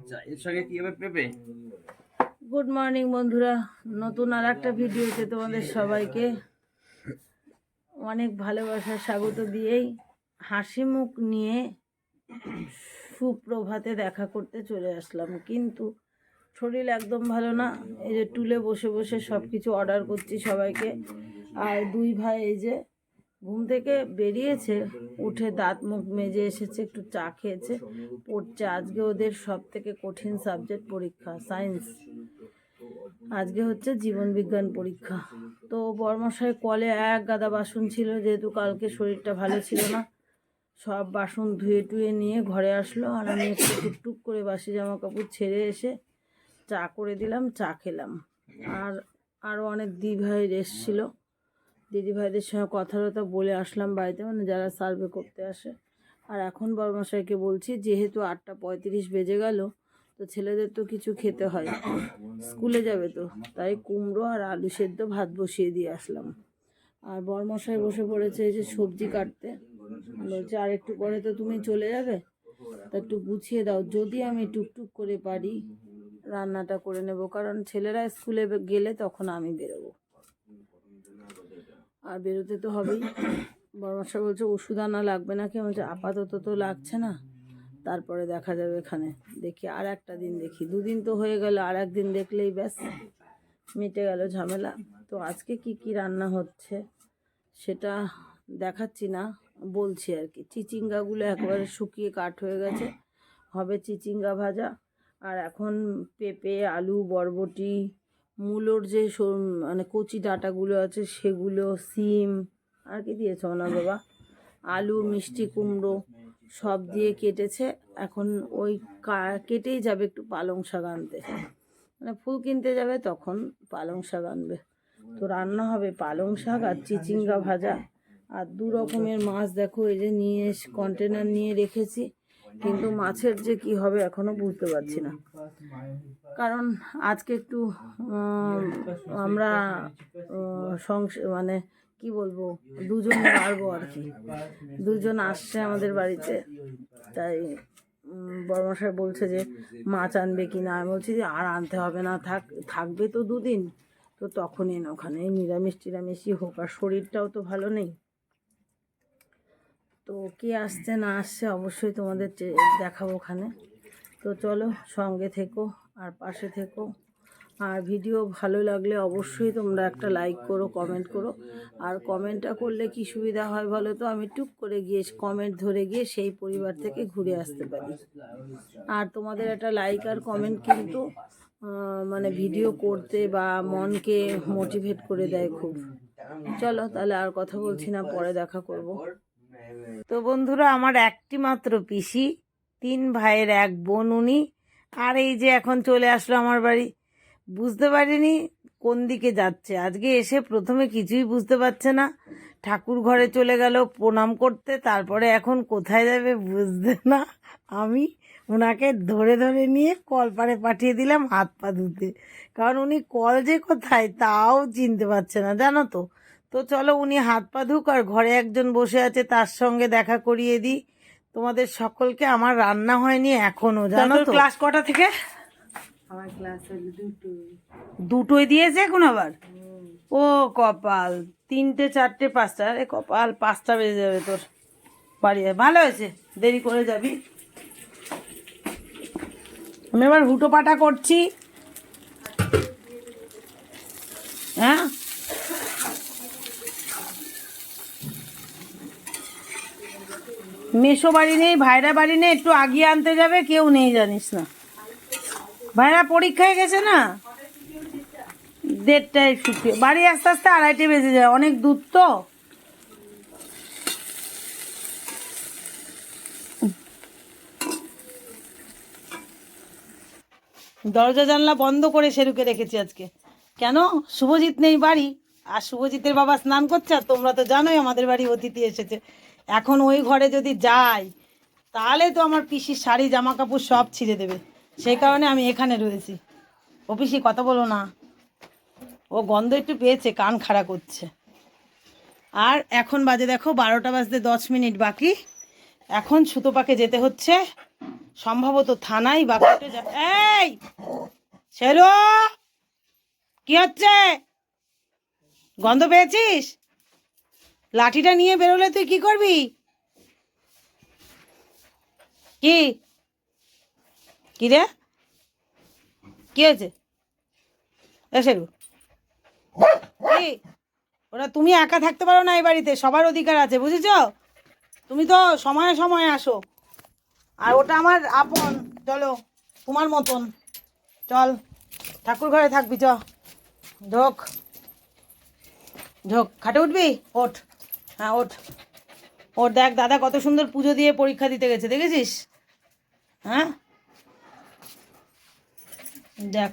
আচ্ছা good morning বন্ধুরা। নতুন আর একটা ভিডিওতে তোমাদের সবাইকে অনেক ভালোবাসা, স্বাগত দিয়েই হাসি মুখ নিয়ে সুপ্রভাতে দেখা করতে চলে আসলাম। কিন্তু শরীর একদম ভালো না, এই যে টুলে বসে বসে সব কিছু অর্ডার করছি সবাইকে। আর দুই ভাই এই যে ঘুম থেকে বেরিয়েছে, উঠে দাঁত মুখ মেজে এসেছে, একটু চা খেয়েছে। পড়ছে আজকে ওদের সব থেকে কঠিন সাবজেক্ট পরীক্ষা সায়েন্স আজকে হচ্ছে জীবন বিজ্ঞান পরীক্ষা। তো বর্মশাই কলে এক গাদা বাসন ছিল, যেহেতু কালকে শরীরটা ভালো ছিল না, সব বাসন ধুয়ে টুয়ে নিয়ে ঘরে আসলো আর আমি একটু টুকটুক করে বাসি জামা কাপড় ছেড়ে এসে চা করে দিলাম, চা খেলাম। আর আরও অনেক দিভাই এসছিল। দিদিভাইদের সঙ্গে কথা টথা বলে আসলাম বাড়িতে মানে যারা সার্ভে করতে আসে। আর এখন বর্মশাইকে বলছি, যেহেতু আটটা পঁয়ত্রিশ বেজে গেল, তো ছেলেদের তো কিছু খেতে হয়। স্কুলে যাবে তো, তাই কুমড়ো আর আলু সেদ্ধ ভাত বসিয়ে দিয়ে আসলাম। আর বরমশাই বসে পড়েছে এই যে সবজি কাটতে। বলছে, আর একটু পরে তো তুমি চলে যাবে? তা একটু গুছিয়ে দাও, যদি আমি টুকটুক করে পারি, রান্নাটা করে নেব। কারণ ছেলেরা স্কুলে গেলে তখন আমি বেরোবো। আর বেরোতে তো হবেই। বরমশাই বলছে, ওষুধ আনা লাগবে নাকি? আমি বলছি, আপাতত তো লাগছে না। তারপরে দেখা যাবে এখানে। দেখি আর একটা দিন দেখি। দুদিন তো হয়ে গেল, আর একদিন দেখলেই ব্যাস, মিটে গেল ঝামেলা। তো আজকে কি কি রান্না হচ্ছে সেটা দেখাচ্ছি না, বলছি আর কি। চিচিঙ্গাগুলো একবারে শুকিয়ে কাঠ হয়ে গেছে। হবে চিচিঙ্গা ভাজা। আর এখন পেঁপে, আলু, বরবটি মূলোর যে মানে কচি ডাঁটাগুলো আছে সেগুলো, সিম, আর কি দিয়েছ না বাবা? আলু, মিষ্টি কুমড়ো, সব দিয়ে কেটেছে। এখন ওই কেটেই যাবে একটু পালং শাক আনতে। মানে ফুল কিনতে যাবে তখন পালং শাক আনবে। তো রান্না হবে পালং শাক আর চিচিঙ্গা ভাজা। আর দু রকমের মাছ দেখো, এই যে নিয়ে কন্টেনার নিয়ে রেখেছি। কিন্তু মাছের যে কি হবে এখনও বুঝতে পারছি না। কারণ আজকে একটু আমরা সংস মানে কি বলব, দুজন পারব আর কি। দুজন আসছে আমাদের বাড়িতে, তাই বর্মশাই বলছে যে মাছ আনবে কি না আমি বলছি যে আর আনতে হবে না, থাক, থাকবে তো দুদিন। তো তখনই না ওখানে নিরামিষ টিরামিষই হোক, আর শরীরটাও তো ভালো নেই। তো কে আসছে না আসছে অবশ্যই তোমাদের দেখাবো ওখানে। তো চলো সঙ্গে থেকো আর পাশে থেকো। আর ভিডিও ভালো লাগলে অবশ্যই তোমরা একটা লাইক করো কমেন্ট করো। আর কমেন্টটা করলে কি সুবিধা হয় বলো তো? আমি টুক করে গিয়ে কমেন্ট ধরে গিয়ে সেই পরিবার থেকে ঘুরে আসতে পারি। আর তোমাদের একটা লাইক আর কমেন্ট কিন্তু মানে ভিডিও করতে বা মনকে মোটিভেট করে দেয় খুব। চলো তাহলে আর কথা বলছি না, পরে দেখা করব। তো বন্ধুরা, আমার একটি মাত্র পিসি, তিন ভাইয়ের এক বোন উনি। আর এই যে এখন চলে আসলো আমার বাড়ি। বুঝতে পারিনি কোন দিকে যাচ্ছে। আজকে এসে প্রথমে কিছুই বুঝতে পারছে না। ঠাকুর ঘরে চলে গেল প্রণাম করতে, তারপরে এখন কোথায় যাবে বুঝতে না আমি ওনাকে ধরে ধরে নিয়ে কল পাড়ে পাঠিয়ে দিলাম হাত পা ধুতে। কারণ উনি কল যে কোথায় তাও চিনতে পারছে না, জানো তো? তো চলো উনি হাত পা ধুক আর ঘরে একজন বসে আছে তার সঙ্গে দেখা করিয়ে দিই। তোমাদের সকলকে আমার রান্না হয়নি এখনও জানো তো? ক্লাস কটা থেকে? আমার ক্লাস হলো দুটো দুটোই দিয়েছে এখন আবার? ও কপাল তিনটে চারটে পাঁচটা। আরে কপাল পাঁচটা বেজে যাবে তোর বাড়ি যাবে। ভালো হয়েছে দেরি করে যাবি। আমি এবার হুটো পাটা করছি। হ্যাঁ? মেশো বাড়ি নেই, ভাইরা বাড়ি নেই, একটু আগিয়ে আনতে যাবে, কেউ নেই, জানিস না। ভাইরা পরীক্ষায় গেছে না? দেড়টায় ছুটি। বাড়ি আস্তে আস্তে আড়াইটে বেজে যায়, অনেক দূর তো। দরজা জানলা বন্ধ করে সেরুকে রেখেছি আজকে। কেন? শুভজিৎ নেই বাড়ি। আর শুভজিতের বাবা স্নান করছে, আর তোমরা তো জানোই আমাদের বাড়ি অতিথি এসেছে। এখন ওই ঘরে যদি যাই, তাহলে তো আমার পিসির শাড়ি জামা কাপড় সব ছিঁড়ে দেবে। সেই কারণে আমি এখানে রয়েছি। ও পিসি কথা বলো না। ও গন্ধ একটু পেয়েছে, কান খাড়া করছে। আর এখন বাজে দেখো, বারোটা বাজতে দশ মিনিট বাকি। এখন সুতোপাকে যেতে হচ্ছে। সম্ভবত থানায় বা কোর্টে এই! ছেলো কি হচ্ছে? গন্ধ পেয়েছিস? লাঠিটা নিয়ে বেরোলে তুই কি করবি? কি? কি রে? কি হয়েছে? এসেরু কি? ওরা তুমি একা থাকতে পারো না এই বাড়িতে, সবার অধিকার আছে, বুঝেছ? তুমি তো সময়ে সময়ে আসো। আর ওটা আমার আপন, চলো, তোমার মতন। চল ঠাকুর ঘরে থাকবি, চ। ঢোক। ঢোক, খাটে উঠবি? ওঠ। হ্যাঁ ওঠ। ওর দেখ, দাদা কত সুন্দর পুজো দিয়ে পরীক্ষা দিতে গেছে, দেখেছিস? হ্যাঁ? দেখ,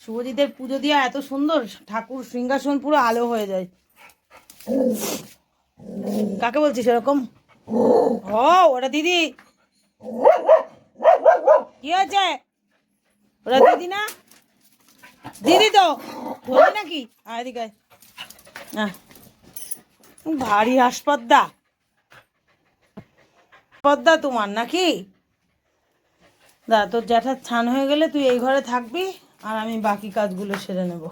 শুভজিতের পুজো দিয়ে এত সুন্দর, ঠাকুর সিংহাসন পুরো আলো হয়ে যায়। কাকে বলছিস এরকম? ও, ওটা দিদি। কি হয়েছে? ওরা দিদি না? দিদি তো নাকি? আয়। আহ। ভারী হাসপাদ্দা। পদ্মা তোমার নাকি? দা, তোর জ্যাঠার ছান হয়ে গেলে তুই এই ঘরে থাকবি, আর আমি বাকি কাজগুলো সেরে নেব।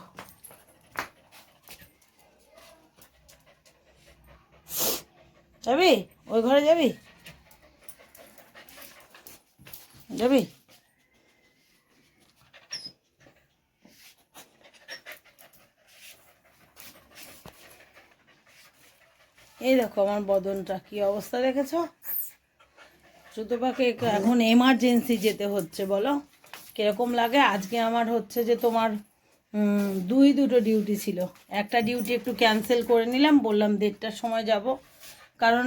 যাবি? ওই ঘরে যাবি? যাবি? এই দেখো আমার বদনটা কি অবস্থা দেখেছ? সুতোপাকে এখন এমার্জেন্সি যেতে হচ্ছে, বলো? কীরকম লাগে? আজকে আমার হচ্ছে যে তোমার দুই, দুটো ডিউটি ছিল। একটা ডিউটি একটু ক্যান্সেল করে নিলাম, বললাম দেড়টার সময় যাব। কারণ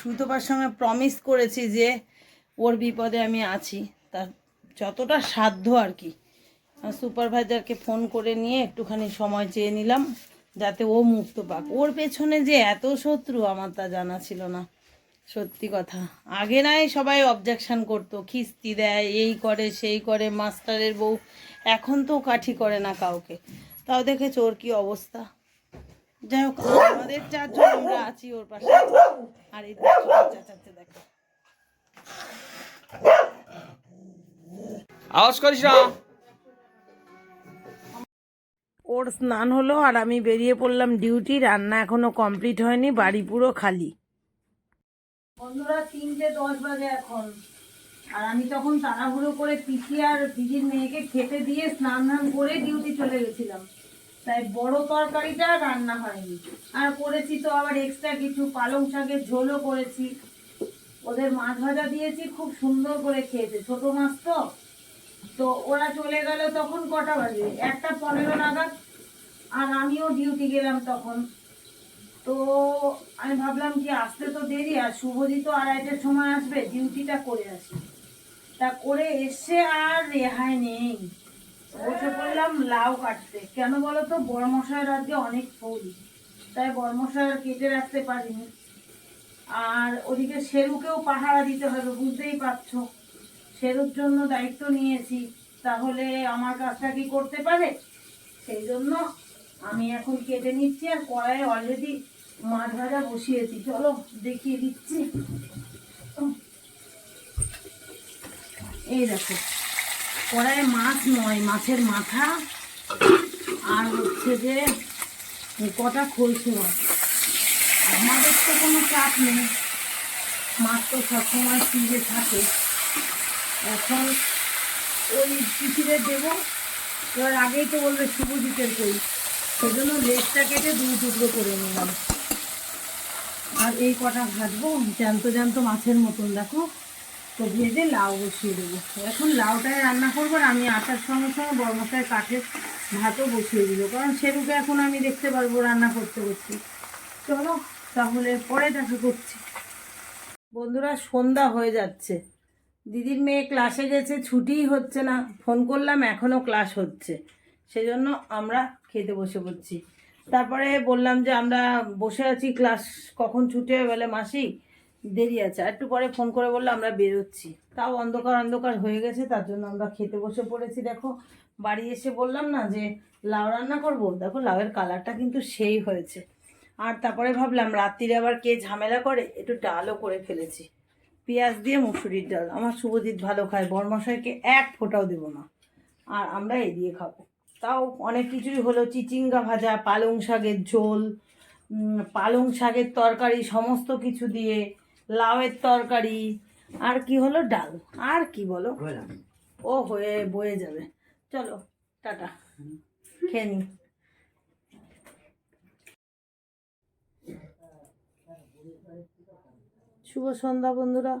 সুতোপার সঙ্গে প্রমিস করেছি যে ওর বিপদে আমি আছি। তার যতটা সাধ্য আর কি। সুপারভাইজারকে ফোন করে নিয়ে একটুখানি সময় চেয়ে নিলাম। যাতে ও মুক্ত পাক। ওর পেছনে যে এত শত্রু আমার তা জানা ছিল না সত্যি কথা। আগে নাই সবাই অবজেকশন করতো খিস্তি দেয় এই করে সেই করে মাস্টারের বউ। এখন তো কাঠি করে না কাউকে। তাও দেখেছ ওর কি অবস্থা? যাই হোক আমাদের চারজন আমরা আছি ওর পাশে। আর এই দেখো, চেঁচাচ্ছে দেখো। আওয়াজ করিস না। ওর স্নান হলো আর আমি বেরিয়ে পড়লাম ডিউটি। রান্না এখনও কমপ্লিট হয়নি, বাড়ি পুরো খালি। বন্ধুরা, তিনটে দশ বাজে এখন। আর আমি তখন তাড়াহুড়ো করে পিসি আর পিসির মেয়েকে খেতে দিয়ে স্নান ধান করে ডিউটি চলে গেছিলাম। তাই বড় তরকারিটা রান্না হয়নি। আর করেছি তো আবার এক্সট্রা কিছু, পালং শাকের ঝোলও করেছি। ওদের মাছ ভাজা দিয়েছি, খুব সুন্দর করে খেয়েছে। ছোট মাছ তো। তো ওরা চলে গেল তখন কটা বাজে? একটা পনেরো নাগাদ, আর আমিও ডিউটি গেলাম তখন। তো আমি ভাবলাম কি, আসতে তো দেরি, আর শুভজিৎ আড়াইটার সময় আসবে ডিউটিটা করে আসি। তা করে এসে আর রেহাই নেই। বসে পড়লাম লাউ কাটতে। কেন বলো তো বড়মশাইয়ের আজকে অনেক ফুল। তাই বড়মশাই আর কেটে রাখতে পারিনি। আর ওদিকে শেরুকেও পাহারা দিতে হবে, বুঝতেই পারছ। সেরুর জন্য দায়িত্ব নিয়েছি, তাহলে আমার কাজটা কি করতে পারে? সেই জন্য আমি এখন কেটে নিচ্ছি আর কড়াইয়ে অলরেডি মাছ ভাজা বসিয়েছি। চলো, দেখিয়ে দিচ্ছি। এই দেখো, কড়াইয়ে মাছ নয়, মাছের মাথা। আর হচ্ছে যে কটা খলসে মাছ আমাদের তো কোনো চাপ নেই। মাছ তো সবসময় ফ্রিজে থাকে। এখন ওই পিসিরে দেবো। এবার আগেই তো বলবে শুভজিতের কই। সেজন্য লেজটা কেটে দুই টুকরো করে নিলাম। আর এই কটা ভাজবো, জ্যান্ত জ্যান্ত মাছের মতন, দেখো। তো ভেজে লাউ বসিয়ে দেবো। এখন লাউটায় রান্না করব আর আমি আটার সঙ্গে সঙ্গে বর্মশায় কাঠের ভাতও বসিয়ে দিল। কারণ সেরূপে এখন আমি দেখতে পারব রান্না করতে করতে। চলো তাহলে পরে দেখা করছি। বন্ধুরা, সন্ধ্যা হয়ে যাচ্ছে। দিদির মেয়ে ক্লাসে গেছে, ছুটিই হচ্ছে না। ফোন করলাম এখনও ক্লাস হচ্ছে। সেজন্য আমরা খেতে বসে পড়ছি। তারপরে বললাম যে, আমরা বসে আছি ক্লাস কখন ছুটি হবে বলে মাসি দেরি আছে। একটু পরে ফোন করে বলল, আমরা বেরোচ্ছি। তাও অন্ধকার অন্ধকার হয়ে গেছে, তার জন্য আমরা খেতে বসে পড়েছি। দেখো, বাড়ি এসে বললাম না যে, লাউ রান্না করব? দেখো, লাউয়ের কালারটা কিন্তু সেই হয়েছে। আর তারপরে ভাবলাম, রাত্রিরে আবার কে ঝামেলা করে? একটু ডালও করে ফেলেছি। পেঁয়াজ দিয়ে মুসুরির ডাল। আমার শুভজিৎ ভালো খায় বরমশাইকে এক ফোঁটাও দেবো না। আর আমরা এই দিয়ে খাব। তাও অনেক কিছুই হলো চিচিঙ্গা ভাজা পালং শাকের ঝোল পালং শাকের তরকারি সমস্ত কিছু দিয়ে লাউয়ের তরকারি আর কি হলো ডাল? আর কি বলো? ও হয়ে বয়ে যাবে। চলো টাটা। খেয়ে নি শুভ সন্ধ্যা বন্ধুরা।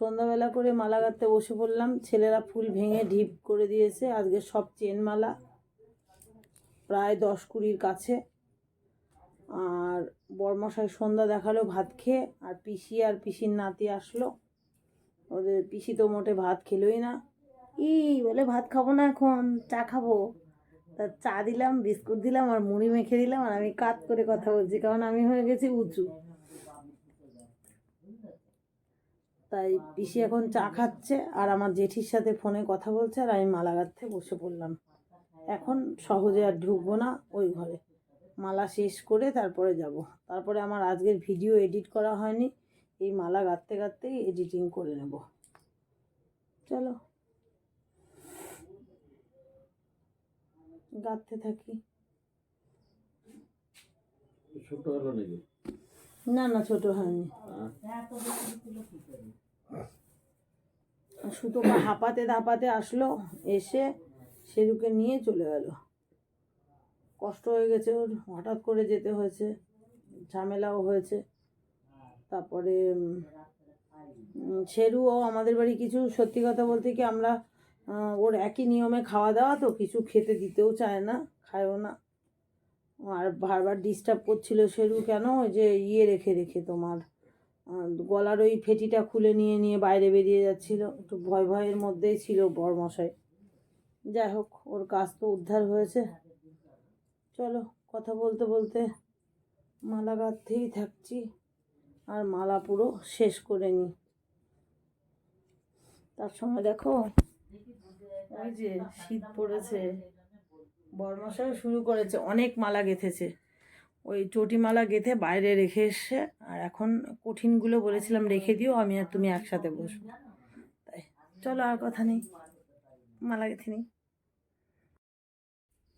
সন্ধ্যাবেলা করে মালা গাঁথতে বসে পড়লাম। ছেলেরা ফুল ভেঙে ঢিপ করে দিয়েছে। আজকে সব চেন মালা, প্রায় দশ কুড়ির কাছে। আর বরমশাই সন্ধ্যা দেখাল ভাত খেয়ে, আর পিসি আর পিসির নাতি আসলো। ওদের পিসি তো মোটে ভাত খেলোই না। ই বলে, ভাত খাব না এখন, চা খাব। তা চা দিলাম, বিস্কুট দিলাম, আর মুড়ি মেখে দিলাম, আর আমি কাত করে কথা বলছি, কারণ আমি হয়ে গেছি উঁচু। তাই পিসি এখন চা খাচ্ছে আর আমার জেঠির সাথে ফোনে কথা বলছে আর আমি মালা গাঁথতে বসে পড়লাম। এখন সহজে আর ঢুকবো না ওই ঘরে। মালা শেষ করে তারপরে যাব। তারপরে আমার আজকের ভিডিও এডিট করা হয়নি। এই মালা গাঁথতে গাঁথতেই এডিটিং করে নেব। চলো। গাঁথতে থাকি। ছোট হলো নাকি? না না ছোট হয়নি। সুতোটা হাঁপাতে ধাপাতে আসলো এসে সেরুকে নিয়ে চলে গেল। কষ্ট হয়ে গেছে ওর হঠাৎ করে যেতে হয়েছে ঝামেলাও হয়েছে। তারপরে উম, আমাদের বাড়ি কিছু সত্যি কথা বলতে কি আমরা ওর একই নিয়মে খাওয়া দাওয়া তো কিছু খেতে দিতেও চায় না খায়ও না। আর বারবার ডিস্টার্ব করছিল সেরু কেন? ওই যে ইয়ে রেখে রেখে তোমার গলার ওই ফেটিটা খুলে নিয়ে নিয়ে বাইরে বেরিয়ে যাচ্ছিল। একটু ভয় ভয়ের মধ্যেই ছিল বরমশাই। যাই হোক, ওর কাজ তো উদ্ধার হয়েছে। চলো, কথা বলতে বলতে মালা গাঁথতেই থাকছি। আর মালা পুরো শেষ করে নিই তার সঙ্গে দেখো ওই যে শীত পড়েছে বরমশাই শুরু করেছে, অনেক মালা গেঁথেছে। ওই চটি মালা গেঁথে বাইরে রেখে এসছে আর এখন কঠিনগুলো বলেছিলাম রেখে দিও, আমি আর তুমি একসাথে বসবো। তাই, চলো আর কথা নেই, মালা গেঁথে নিই।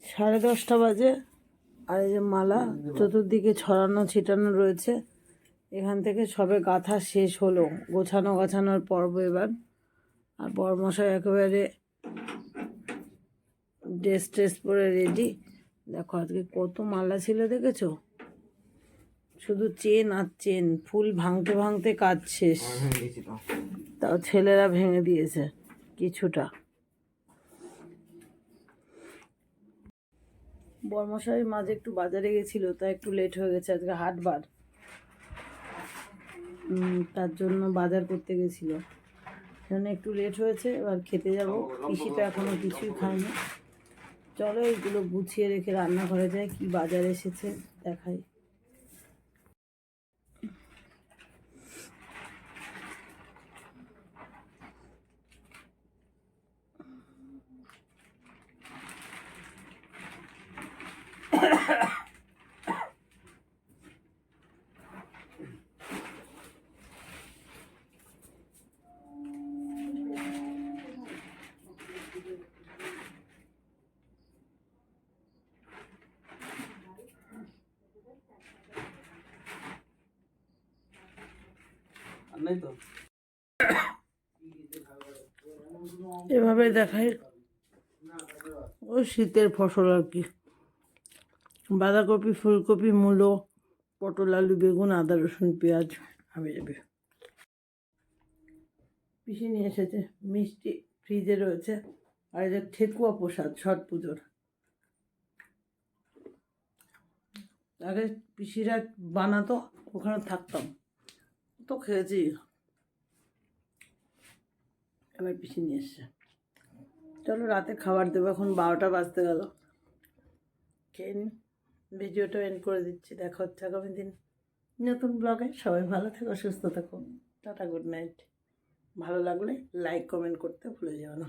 সাড়ে দশটা বাজে, আর এই যে মালা চতুর্দিকে ছড়ানো ছিটানো রয়েছে, এখান থেকে সবে গাঁথা শেষ হলো, গোছানো গাছানোর পর্ব এবার। আর বরমশাই একেবারে ড্রেস ট্রেস পরে রেডি। দেখো আজকে কত মালা ছিল দেখেছ? শুধু চেন আর চেন ফুল ভাঙতে ভাঙতে কাজ শেষ। তাও ছেলেরা ভেঙে দিয়েছে কিছুটা। বর্মশাই মাঝে একটু বাজারে গেছিল তাই একটু লেট হয়ে গেছে আজকে হাটবার। তার জন্য বাজার করতে গেছিল। সেজন্য একটু লেট হয়েছে এবার খেতে যাব। পিসিটা এখনও কিছুই খায়নি। চলো এইগুলো গুছিয়ে রেখে রান্নাঘরে যাই কি বাজার এসেছে দেখাই আর নাই তো এভাবে দেখাই। ওই শীতের ফসল আর কি। বাঁধাকপি, ফুলকপি, মূলো, পটল, আলু, বেগুন, আদা, রসুন, পেঁয়াজ হবে যাবে পিসি নিয়ে এসেছে। মিষ্টি ফ্রিজে রয়েছে। আর যে ঠেকুয়া প্রসাদ, ছট পুজোর। আগে পিসিরা বানাতো, ওখানে থাকতাম। তো খেয়েছি। এবার পিছিয়ে নিয়ে এসছে। চলো রাতে খাবার দেবো, এখন বারোটা বাজতে গেল। খেয়ে নিন ভিডিওটা এন্ড করে দিচ্ছি, দেখা হচ্ছে আগামী দিন। নতুন ব্লগে সবাই ভালো থেকো, সুস্থ থাকো। টাটা গুড নাইট ভালো লাগলে লাইক কমেন্ট করতে ভুলে যেও না।